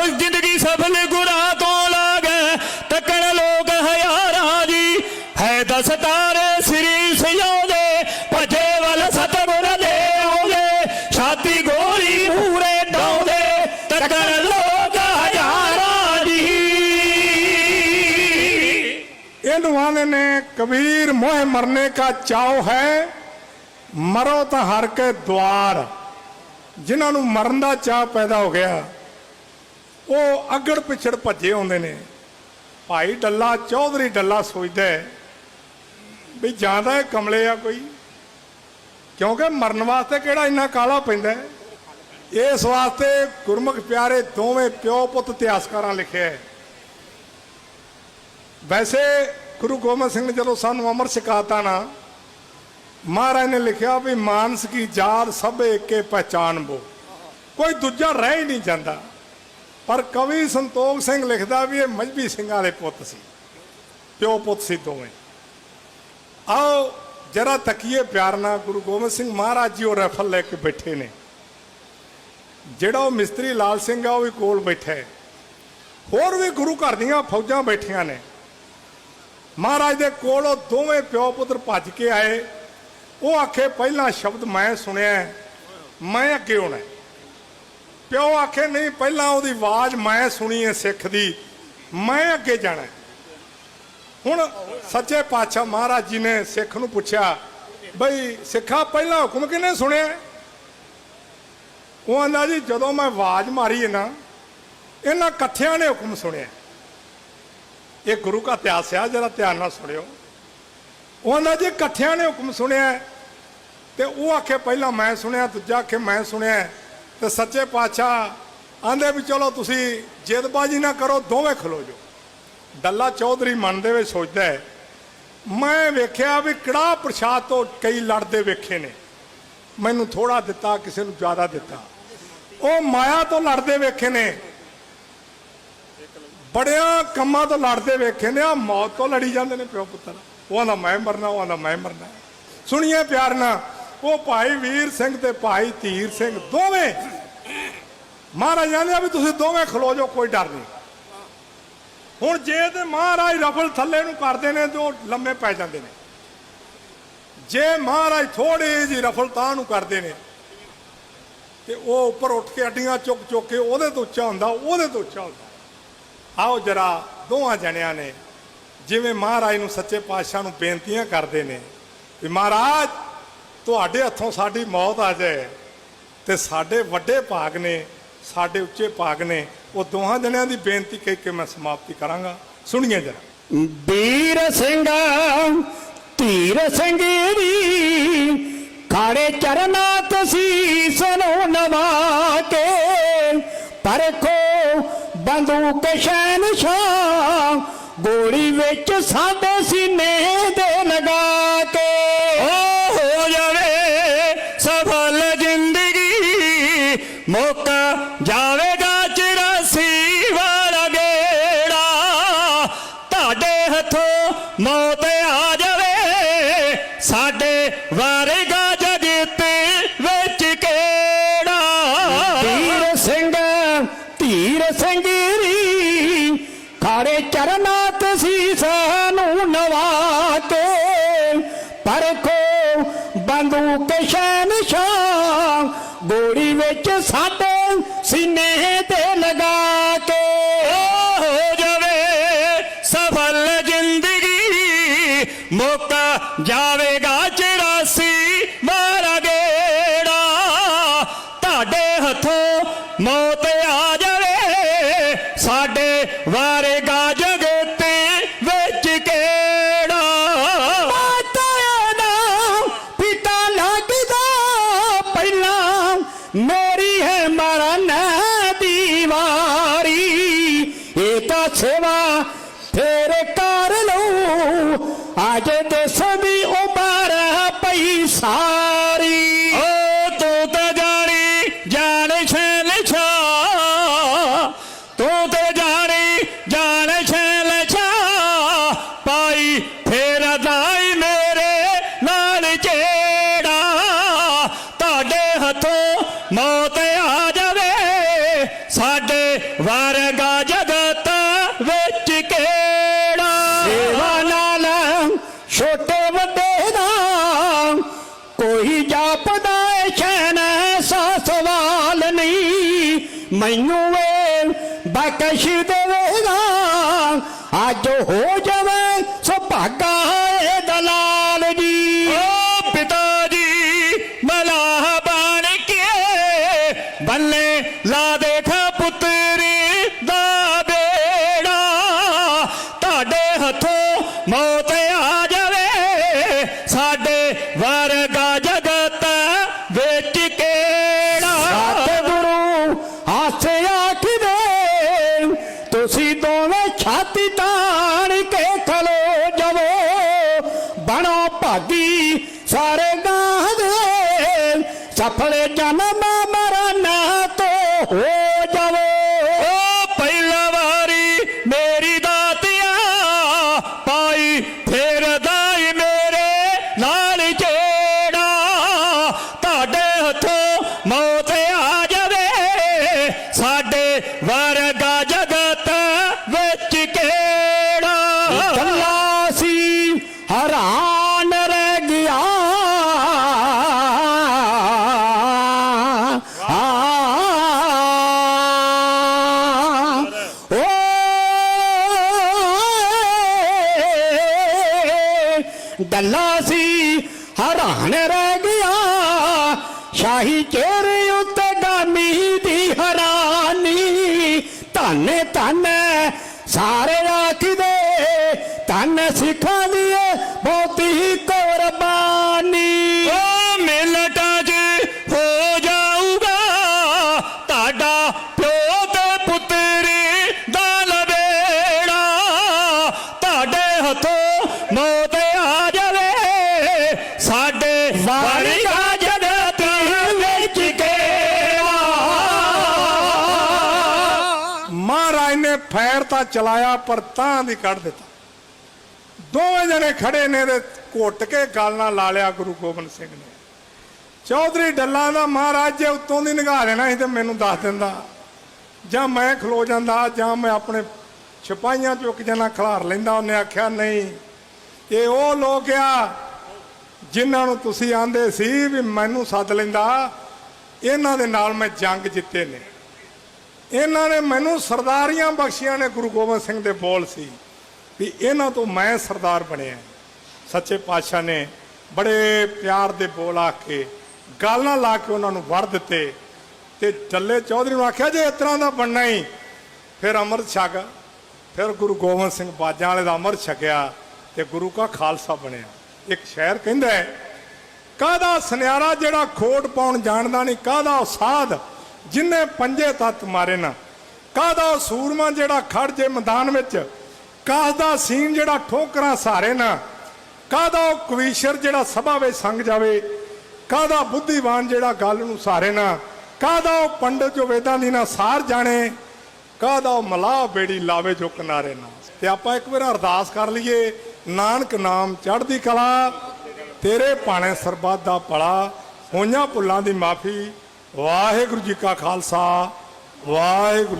ਹੋ ਜ਼ਿੰਦਗੀ ਸਫਲ ਗੁਰਾਂ ਤੋਂ ਲਾਗੇ ਤੱਕਣ ਲੋਕ ਹਜ਼ਾਰਾਂ ਜੀ। ਹੈ ਦਸਤਾਰੇ ਸ੍ਰੀ ਸਜਾਉਂਦੇ ਭਜੇ ਵੱਲ ਸਤਗੁਰ ਦੇ ਆਉਂਦੇ। ਛਾਤੀ ਗੋਲੀ ਮੂਰੇ ਡਾਉਂਦੇ। ਤੱਕਣ ਲੋਕ ਹਜ਼ਾਰਾਂ ਜੀ। ਇਹਨੂੰ ਆਂਦੇ ਨੇ, ਕਬੀਰ, ਮੋਹ ਮਰਨੇ ਕਾ ਚਾਉ ਹੈ। ਮਰੋ ਤਾਂ ਹਰ ਕੇ ਦਵਾਰ ਜਿਨ੍ਹਾਂ ਨੂੰ ਮਰਨ ਦਾ ਚਾਹ ਪੈਦਾ ਹੋ ਗਿਆ ਉਹ ਅਗੜ ਪਿਛੜ ਭੱਜੇ ਆਉਂਦੇ ਨੇ। ਭਾਈ ਡੱਲਾ ਚੌਧਰੀ ਡੱਲਾ ਸੋਚਦਾ ਵੀ ਜਾਂਦਾ ਹੈ ਕਮਲੇ ਆ ਕੋਈ। ਕਿਉਂਕਿ ਮਰਨ ਵਾਸਤੇ ਕਿਹੜਾ ਇੰਨਾ ਕਾਲਾ ਪੈਂਦਾ ਇਸ ਵਾਸਤੇ ਗੁਰਮੁਖ ਪਿਆਰੇ ਦੋਵੇਂ ਪਿਓ ਪੁੱਤ ਇਤਿਹਾਸਕਾਰਾਂ ਲਿਖਿਆ ਹੈ। ਵੈਸੇ ਗੁਰੂ ਗੋਬਿੰਦ ਸਿੰਘ ਨੇ ਜਦੋਂ ਸਾਨੂੰ ਅਮਰ ਸਿਕਾਤਾ ਨਾ, ਮਹਾਰਾਜ ਨੇ ਲਿਖਿਆ ਵੀ ਮਾਨਸ ਕੀ ਜਾਤ ਸਭ ਏਕੇ ਪਹਿਚਾਨ ਬੋ। ਕੋਈ ਦੂਜਾ ਰਹਿ ਹੀ ਨਹੀਂ ਜਾਂਦਾ। ਪਰ ਕਵੀ ਸੰਤੋਖ ਸਿੰਘ ਲਿਖਦਾ ਵੀ ਇਹ ਮਜਬੀ ਸਿੰਘਾਂ ਦੇ ਪੁੱਤ ਸੀ, ਪਿਓ ਪੁੱਤ ਸੀ ਦੋਵੇਂ। ਆਓ ਜਰਾ ਤੱਕੀਏ ਪਿਆਰ ਨਾਲ, ਗੁਰੂ ਗੋਬਿੰਦ ਸਿੰਘ ਮਹਾਰਾਜ ਜੀ ਉਹ ਰਫਲ ਲੈ ਕੇ ਬੈਠੇ ਨੇ। ਜਿਹੜਾ ਉਹ ਮਿਸਤਰੀ ਲਾਲ ਸਿੰਘ ਆ, ਉਹ ਵੀ ਕੋਲ ਬੈਠਾ ਹੈ। ਹੋਰ ਵੀ ਗੁਰੂ ਘਰ ਦੀਆਂ ਫੌਜਾਂ ਬੈਠੀਆਂ ਨੇ। ਮਹਾਰਾਜ ਦੇ ਕੋਲ ਉਹ ਦੋਵੇਂ ਪਿਓ ਪੁੱਤਰ ਭੱਜ ਕੇ ਆਏ। ਉਹ ਆਖੇ, ਪਹਿਲਾ ਸ਼ਬਦ ਮੈਂ ਸੁਣਿਆ ਮੈਂ ਅੱਗੇ ਹੋਣਾ ਪਿਓ ਆਖੇ, ਨਹੀਂ, ਪਹਿਲਾਂ ਉਹਦੀ ਆਵਾਜ਼ ਮੈਂ ਸੁਣੀ ਹੈ ਸਿੱਖ ਦੀ। ਮੈਂ ਅੱਗੇ ਜਾਣਾ ਹੁਣ ਸੱਚੇ ਪਾਤਸ਼ਾਹ ਮਹਾਰਾਜ ਜੀ ਨੇ ਸਿੱਖ ਨੂੰ ਪੁੱਛਿਆ, ਬਈ ਸਿੱਖਾ ਪਹਿਲਾ ਹੁਕਮ ਕਿਹਨੇ ਸੁਣਿਆ? ਉਹ ਆਂਦਾ, ਜੀ, ਜਦੋਂ ਮੈਂ ਆਵਾਜ਼ ਮਾਰੀ ਹੈ ਨਾ, ਇਹਨਾਂ ਇਕੱਠਿਆਂ ਨੇ ਹੁਕਮ ਸੁਣਿਆ ਇਹ ਗੁਰੂ ਦਾ ਇਤਿਹਾਸ ਆ ਜਰਾ ਧਿਆਨ ਨਾਲ ਸੁਣਿਓ। ਉਹ ਆਂਦਾ, ਜੀ, ਇਕੱਠਿਆਂ ਨੇ ਹੁਕਮ ਸੁਣਿਆ ਤੇ ਉਹ ਆਖੇ, ਪਹਿਲਾਂ ਮੈਂ ਸੁਣਿਆ, ਦੂਜਾ ਆਖੇ, ਮੈਂ ਸੁਣਿਆ ਤੇ ਸੱਚੇ ਪਾਤਸ਼ਾਹ ਆਂਦੇ ਵੀ ਚਲੋ ਤੁਸੀਂ ਜੇਦਬਾਜ਼ੀ ਨਾ ਕਰੋ, ਦੋਵੇਂ ਖਲੋ ਜੋ ਡੱਲਾ ਚੌਧਰੀ ਮਨ ਦੇ ਵਿੱਚ ਸੋਚਦਾ ਹੈ, ਮੈਂ ਵੇਖਿਆ ਵੀ ਕੜਾ ਪ੍ਰਸ਼ਾਦ ਤੋਂ ਕਈ ਲੜਦੇ ਵੇਖੇ ਨੇ। ਮੈਨੂੰ ਥੋੜਾ ਦਿੱਤਾ, ਕਿਸੇ ਨੂੰ ਜ਼ਿਆਦਾ ਦਿੱਤਾ। ਉਹ ਮਾਇਆ ਤੋਂ ਲੜਦੇ ਵੇਖੇ ਨੇ। ਬੜਿਆਂ ਕੰਮਾਂ ਤੋਂ ਲੜਦੇ ਵੇਖੇ ਨੇ। ਆ ਮੌਤ ਤੋਂ ਲੜੀ ਜਾਂਦੇ ਨੇ ਪਿਓ ਪੁੱਤਰ। ਉਹ ਆਂਦਾ, ਮੈਂ ਮਰਨਾ, ਉਹ ਆਂਦਾ, ਮੈਂ ਮਰਨਾ। ਸੁਣੀਏ ਪਿਆਰ ਨਾਲ। ਉਹ ਭਾਈ ਵੀਰ ਸਿੰਘ ਤੇ ਭਾਈ ਧੀਰ ਸਿੰਘ ਦੋਵੇਂ ਮਹਾਰਾਜ ਕਹਿੰਦੇ ਆ ਵੀ ਤੁਸੀਂ ਦੋਵੇਂ ਖਲੋ ਜਾਓ, ਕੋਈ ਡਰ ਨਹੀਂ। ਹੁਣ ਜੇ ਤੇ ਮਹਾਰਾਜ ਰਫਲ ਥੱਲੇ ਨੂੰ ਕਰਦੇ ਨੇ ਤੇ ਉਹ ਲੰਮੇ ਪੈ ਜਾਂਦੇ ਨੇ। ਜੇ ਮਹਾਰਾਜ ਥੋੜੀ ਜੀ ਰਫਲ ਤਾਂ ਨੂੰ ਕਰਦੇ ਨੇ, ਤੇ ਉਹ ਉੱਪਰ ਉੱਠ ਕੇ ਅੱਡੀਆਂ ਚੁੱਕ ਚੁੱਕ ਕੇ ਉਹਦੇ ਤੋਂ ਉੱਚਾ ਹੁੰਦਾ, ਉਹਦੇ ਤੋਂ ਉੱਚਾ ਹੁੰਦਾ। ਆਓ ਜਰਾ, ਦੋਹਾਂ ਜਣਿਆਂ ਨੇ ਜਿਵੇਂ ਮਹਾਰਾਜ ਨੂੰ ਸੱਚੇ ਪਾਤਸ਼ਾਹ ਨੂੰ ਬੇਨਤੀਆਂ ਕਰਦੇ ਨੇ ਵੀ ਮਹਾਰਾਜ ਤੁਹਾਡੇ ਹੱਥੋਂ ਸਾਡੀ ਮੌਤ ਆ ਜਾਏ ਤੇ ਸਾਡੇ ਵੱਡੇ ਭਾਗ ਨੇ, ਸਾਡੇ ਉੱਚੇ ਭਾਗ ਨੇ, ਉਹ ਦੋਹਾਂ ਜਣਿਆਂ ਦੀ ਬੇਨਤੀ ਕਹਿ ਕੇ ਮੈਂ ਸਮਾਪਤੀ ਕਰਾਂਗਾ। ਸੁਣੀਏ ਜਰਾ। ਵੀਰ ਸਿੰਘ, ਧੀਰ ਸਿੰਘ ਦੀ ਖਾੜੇ ਚਰਨਾ ਤਸੀਸ ਨੂੰ ਨਵਾ ਕੇ ਪਰਖੋ, ਬੰਦੂਕ ਸ਼ਹਿਨਸ਼ਾਹ, ਗੋਲੀ ਵਿੱਚ ਸਾਡੇ ਸੀਨੇ ਦੇ ਲਗਾ ਤੁਹਾਡੇ ਮੌਤ ਆ ਜਾਵੇ। ਸਾਡੇ ਵਾਰੇਗਾ ਜਗਤ ਵਿੱਚ ਕਿਹੜਾ? ਧੀਰ ਸਿੰਘ ਧੀਰ ਸਿੰਘ ਰੀ ਖਾੜੇ ਚਰਨਾ ਤਸੀਸ ਨੂੰ ਨਵਾ ਕੇ। ਪਰਖੋ ਬੰਦੂਕ ਸ਼ਹਿਨਸ਼ਾਹ ਗੋਲੀ ਵਿੱਚ ਸਾਡੇ ਜ਼ਿੰਦਗੀ ਮੌਕਾ ਜਾਵੇਗਾ 84 ਮਾਰਾ ਗੇੜਾ। ਤੁਹਾਡੇ ਹੱਥੋਂ ਮੌਤ ਆ ਜਾਵੇ। ਸਾਡੇ ਵਾਰੇਗਾ ਜਗਤ ਵਿੱਚ ਕਿਹੜਾ? ਮਾਤਾ ਦਾ ਪਿਤਾ ਲੱਗਦਾ ਪਹਿਲਾਂ। ਤੁਹਾਡੇ ਮੌਤ ਆ ਜਾਵੇ, ਸਾਡੇ ਵਰਗਾ ਜਗਤ ਵਿੱਚ ਕਿਹੜਾ? ਸੇਵਾ ਨਾਲ ਛੋਟੇ ਵੱਡੇ ਦਾ ਕੋਈ ਜਾਪਦਾ ਏ ਸ਼ੈਨ, ਐਸਾ ਸਵਾਲ ਨਹੀਂ। ਮੈਨੂੰ ਏ ਬਖਸ਼ ਦੇਵੇਗਾ, ਅੱਜ ਹੋ ਜਾਵੇ ਸੁਭਾਗਾ ਬੱਲੇ ਲਾ ਦੇਖ ਪੁੱਤਰੀ ਦਾ ਬੇੜਾ। ਤੁਹਾਡੇ ਹੱਥੋਂ ਮੌਤ ਆ ਜਾਵੇ। ਸਾਡੇ ਵਰਗਾ ਜਗਤ ਵਿੱਚ ਕਿਹੜਾ? ਸਤਿਗੁਰੂ ਆਸਿਆ ਕਿਦੇ ਤੁਸੀਂ ਦੋਵੇਂ ਛਾਤੀ ਤਾਣ ਕੇ ਖਲੋ ਜਾਵੋ। ਬਣੋ ਭਾਗੀ ਸਾਰੇ ਗਾਹ ਦੇ। ਸਫਲ ਜਨਮ ਵਿੱਚ ਕਿਹੜਾ ਗੱਲਾਂ ਸੀ? ਹੈਰਾਨ ਰਹਿ ਗਿਆ। ਆ। ਸੀ, ਹੈਰਾਨ ਰਹਿ ਗਿਆ। ਸ਼ਾਹੀ ਚਿਹਰੇ ਉੱਤੇ ਗਾਮੀ ਦੀ ਹੈਰਾਨੀ, ਧੰਨ ਧੰਨ ਸਾਰੇ ਆਖਦੇ ਧੰਨ ਸਿੱਖਾਂ ਦੀ ਏ ਬਹੁਤੀ ਕੁਰਬਾਨੀ। ਓ ਮਿਲਟਾਂ 'ਚ ਹੋ ਜਾਊਗਾ ਤੁਹਾਡਾ ਪਿਓ ਤੇ ਪੁੱਤਰੀ ਦਾ ਲਵੇੜਾ ਤੁਹਾਡੇ ਹੱਥੋਂ ਮੌਤ ਆ ਜਾਵੇ। ਸਾਡੇ ਵਰਗਾ ਫੈਰ ਤਾਂ ਚਲਾਇਆ ਪਰ ਤਾਂ ਦੀ ਕੱਢ ਦਿੱਤਾ। ਦੋਵੇਂ ਜਣੇ ਖੜੇ ਨੇ ਤੇ ਘੁੱਟ ਕੇ ਗੱਲ ਨਾਲ ਲਾ ਲਿਆ ਗੁਰੂ ਗੋਬਿੰਦ ਸਿੰਘ ਨੇ। ਚੌਧਰੀ ਡੱਲਾ ਦਾ ਮਹਾਰਾਜ ਜੇ ਉੱਤੋਂ ਦੀ ਨਿਗਾਹ ਲੈਣਾ ਸੀ ਤੇ ਮੈਨੂੰ ਦੱਸ ਦਿੰਦਾ, ਜਾਂ ਮੈਂ ਖਲੋ ਜਾਂਦਾ, ਜਾਂ ਮੈਂ ਆਪਣੇ ਸਿਪਾਹੀਆਂ ਚੁੱਕ ਜਾਣਾ ਖਲਾਰ ਲੈਂਦਾ। ਉਹਨੇ ਆਖਿਆ, ਨਹੀਂ, ਇਹ ਉਹ ਲੋਕ ਆ ਜਿਨ੍ਹਾਂ ਨੂੰ ਤੁਸੀਂ ਆਂਦੇ ਸੀ ਵੀ ਮੈਨੂੰ ਸੱਦ ਲੈਂਦਾ। ਇਹਨਾਂ ਦੇ ਨਾਲ ਮੈਂ ਜੰਗ ਜਿੱਤੇ ਨੇ। ਇਹਨਾਂ ਨੇ ਮੈਨੂੰ ਸਰਦਾਰੀਆਂ ਬਖਸ਼ੀਆਂ ਨੇ ਗੁਰੂ ਗੋਬਿੰਦ ਸਿੰਘ ਦੇ ਬੋਲ ਸੀ। ਵੀ ਇਹਨਾਂ ਤੋਂ ਮੈਂ ਸਰਦਾਰ ਬਣਿਆ। ਸੱਚੇ ਪਾਤਸ਼ਾਹ ਨੇ ਬੜੇ ਪਿਆਰ ਦੇ ਬੋਲ ਆ ਕੇ ਗਾਲਾਂ ਲਾ ਕੇ ਉਹਨਾਂ ਨੂੰ ਵਰ ਦਿੱਤੇ ਤੇ ਟੱਲੇ ਚੌਧਰੀ ਨੂੰ ਆਖਿਆ, ਜੇ ਇਸ ਤਰ੍ਹਾਂ ਦਾ ਬਣਨਾ ਹੀ ਫਿਰ ਅੰਮ੍ਰਿਤ ਛਕ। ਫਿਰ ਗੁਰੂ ਗੋਬਿੰਦ ਸਿੰਘ ਬਾਜਾਂ ਵਾਲੇ ਦਾ ਅੰਮ੍ਰਿਤ ਛਕਿਆ ਤੇ ਗੁਰੂ ਕਾ ਖਾਲਸਾ ਬਣਿਆ। ਇੱਕ ਸ਼ਾਇਰ ਕਹਿੰਦਾ ਹੈ, ਕਾਹਦਾ ਸੁਨਿਆਰਾ ਜਿਹੜਾ ਖੋਟ ਪਾਉਣ ਜਾਣਦਾ ਨਹੀਂ, ਕਾਹਦਾ ਉਹ ਸਾਧ ਜਿਨੇ ਪੰਜੇ ਤੱਤ ਮਾਰੇ ਨਾ, ਕਾਹਦਾ ਸੂਰਮਾ ਜਿਹੜਾ ਖੜ ਜੇ ਮੈਦਾਨ ਵਿੱਚ ਕਾਹਦਾ ਸੀਨ ਜਿਹੜਾ ਠੋਕਰਾਂ ਸਾਰੇ ਨਾ ਕਾਹਦਾ ਉਹ ਕਵੀਸ਼ਰ ਜਿਹੜਾ ਸਭਾ ਵਿੱਚ ਸੰਗ ਜਾਵੇ ਕਾਹਦਾ ਬੁੱਧੀਵਾਨ ਜਿਹੜਾ ਗੱਲ ਨੂੰ ਸਾਰੇ ਨਾ ਕਾਹਦਾ ਉਹ ਪੰਡਤ ਜੋ ਵੇਦਾਂ ਦੀ ਨਾ ਸਾਰ ਜਾਣੇ ਕਾਹਦਾ ਉਹ ਮਲਾਹ ਬੇੜੀ ਲਾਵੇ ਜੋ ਕਿਨਾਰੇ ਨਾ। ਤੇ ਆਪਾਂ ਇੱਕ ਵਾਰ ਅਰਦਾਸ ਕਰ ਲਈਏ, ਨਾਨਕ ਨਾਮ ਚੜ੍ਹਦੀ ਕਲਾ, ਤੇਰੇ ਭਾਣੇ ਸਰਬੱਤ ਦਾ ਭਲਾ, ਹੋਈਆਂ ਭੁੱਲਾਂ ਦੀ ਮਾਫੀ, ਵਾਹਿਗੁਰੂ ਜੀ ਕਾ ਖਾਲਸਾ, ਵਾਹਿਗੁਰੂ